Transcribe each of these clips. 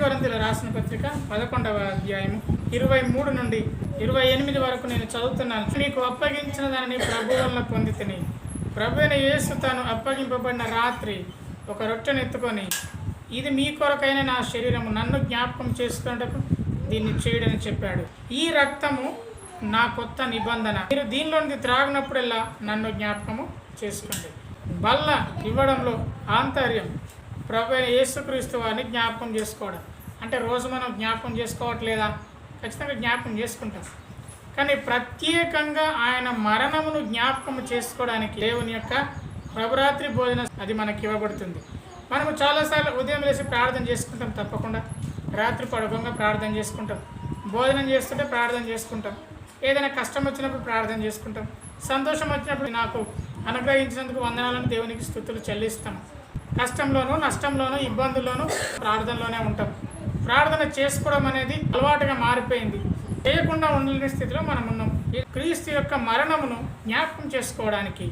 కొరంతిలో రాసిన పత్రిక పదకొండవ అధ్యాయము ఇరవై మూడు నుండి ఇరవై ఎనిమిది వరకు నేను చదువుతున్నాను. నీకు అప్పగించిన దానిని ప్రభు వల్ల పొంది తిని. ప్రభు అయిన యేసు తాను అప్పగింపబడిన రాత్రి ఒక రొట్టెను ఎత్తుకొని ఇది మీ కొరకైన నా శరీరము నన్ను జ్ఞాపకం చేసుకున్నటకు దీన్ని చేయడని చెప్పాడు. ఈ రక్తము నా కొత్త నిబంధన. మీరు దీనిలోనికి త్రాగినప్పుడల్లా నన్ను జ్ఞాపకము చేసుకోండి. బల్ల ఇవ్వడంలో ఆంతర్యం ప్రభు అయిన యేసుక్రీస్తు వారిని జ్ఞాపకం చేసుకోవడం. అంటే రోజు మనం జ్ఞాపకం చేసుకోవట్లేదా? ఖచ్చితంగా జ్ఞాపకం చేసుకుంటాం. కానీ ప్రత్యేకంగా ఆయన మరణమును జ్ఞాపకం చేసుకోవడానికి దేవుని యొక్క ప్రభురాత్రి భోజనం అది మనకి ఇవ్వబడుతుంది. మనము చాలాసార్లు ఉదయం లేచి ప్రార్థన చేసుకుంటాం తప్పకుండా. రాత్రి పడుకోగా ప్రార్థన చేసుకుంటాం. భోజనం చేస్తుంటే ప్రార్థన చేసుకుంటాం. ఏదైనా కష్టం వచ్చినప్పుడు ప్రార్థన చేసుకుంటాం. సంతోషం వచ్చినప్పుడు నాకు అనుగ్రహించినందుకు వందనాలను దేవునికి స్థుతులు చెల్లిస్తాను కష్టంలోనూ నష్టంలోనూ ఇబ్బందుల్లోనూ ప్రార్థనలోనే ఉంటాం. ప్రార్థన చేసుకోవడం అనేది అలవాటుగా మారిపోయింది. చేయకుండా ఉండలేని స్థితిలో మనం ఉన్నాం. క్రీస్తు యొక్క మరణమును జ్ఞాపకం చేసుకోవడానికి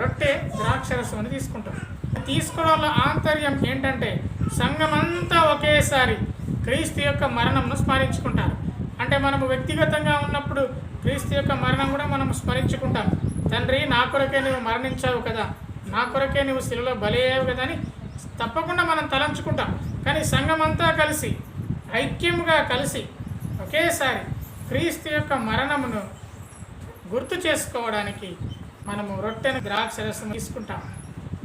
రొట్టె ద్రాక్షరసం అని తీసుకుంటాం. తీసుకోవడం ఆంతర్యం ఏంటంటే సంఘమంతా ఒకేసారి క్రీస్తు యొక్క మరణంను స్మరించుకుంటారు. అంటే మనము వ్యక్తిగతంగా ఉన్నప్పుడు క్రీస్తు యొక్క మరణం కూడా మనం స్మరించుకుంటాం. తండ్రి నా కొరకే నువ్వు మరణించావు కదా నా కొరకే నువ్వు శిలలో బలి అయ్యావు కదా అని తప్పకుండా మనం తలంచుకుంటాం. కానీ సంఘమంతా కలిసి ఐక్యముగా కలిసి ఒకేసారి క్రీస్తు యొక్క మరణమును గుర్తు చేసుకోవడానికి మనము రొట్టెను ద్రాక్ష రసం తీసుకుంటాం.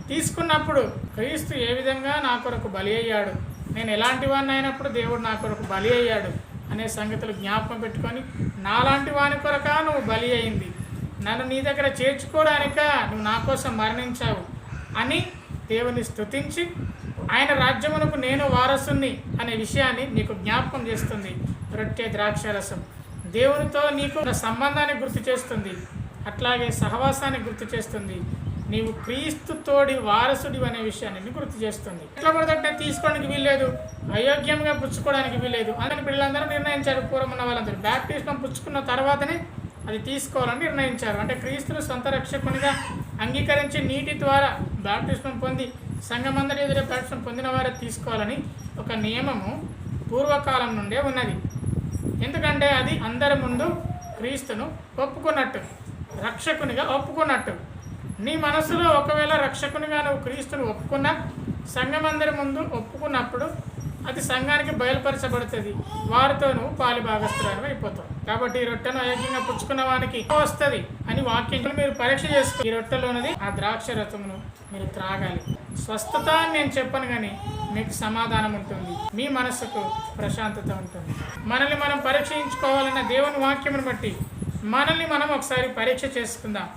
తీసుకున్నప్పుడు క్రీస్తు ఏ విధంగా నా కొరకు బలి అయ్యాడు? నేను ఎలాంటి వాడిని అయినప్పుడు దేవుడు నా కొరకు బలి అయ్యాడు? అనే సంగతులు జ్ఞాపకం పెట్టుకొని నాలాంటి వాని కొరక నువ్వు బలి అయింది. నన్ను నీ దగ్గర చేర్చుకోవడానిక నువ్వు నా కోసం మరణించావు అని దేవుని స్తుతించి ఆయన రాజ్యమునకు నేను వారసుని అనే విషయాన్ని నీకు జ్ఞాపకం చేస్తుంది. రొట్టె ద్రాక్షరసం దేవునితో నీకు సంబంధాన్ని గుర్తు చేస్తుంది. అట్లాగే సహవాసాన్ని గుర్తు చేస్తుంది. నీవు క్రీస్తుతోడి వారసుడి అనే విషయాన్ని గుర్తు చేస్తుంది. ఎట్లా పడితే తీసుకోవడానికి వీల్లేదు. అయోగ్యంగా పుచ్చుకోవడానికి వీల్లేదు. అందుకని పిల్లలందరూ నిర్ణయించారు. పూర్వం ఉన్న వాళ్ళందరూ. బ్యాప్టిజం పుచ్చుకున్న తర్వాతనే అది తీసుకోవాలని నిర్ణయించారు. అంటే క్రీస్తును సొంత రక్షకునిగా అంగీకరించి నీటి ద్వారా బ్యాప్టిస్మం పొంది సంఘమందరి ఎదురే బ్యాప్టిస్మం పొందిన వారే తీసుకోవాలని ఒక నియమము పూర్వకాలం నుండే ఉన్నది. ఎందుకంటే అది అందరి ముందు క్రీస్తును ఒప్పుకున్నట్టు రక్షకునిగా ఒప్పుకున్నట్టు. నీ మనసులో ఒకవేళ రక్షకునిగా నువ్వు క్రీస్తును ఒప్పుకున్నా సంఘమందరి ముందు ఒప్పుకున్నప్పుడు అది సంఘానికి బయలుపరచబడుతుంది. వారితో నువ్వు పాలి భాగస్థురాలు అయిపోతావు. కాబట్టి ఈ రొట్టెను అయోగ్యంగా పుచ్చుకున్న వానికి వస్తుంది అని వాక్యం మీరు పరీక్ష చేసుకో ఈ రొట్టెలోనిది ఆ ద్రాక్ష రథమును మీరు త్రాగాలి. స్వస్థత అని నేను చెప్పను కానీ మీకు సమాధానం ఉంటుంది. మీ మనసుకు ప్రశాంతత ఉంటుంది. మనల్ని మనం పరీక్షించుకోవాలన్న దేవుని వాక్యమును బట్టి మనల్ని మనం ఒకసారి పరీక్ష చేసుకుందాం.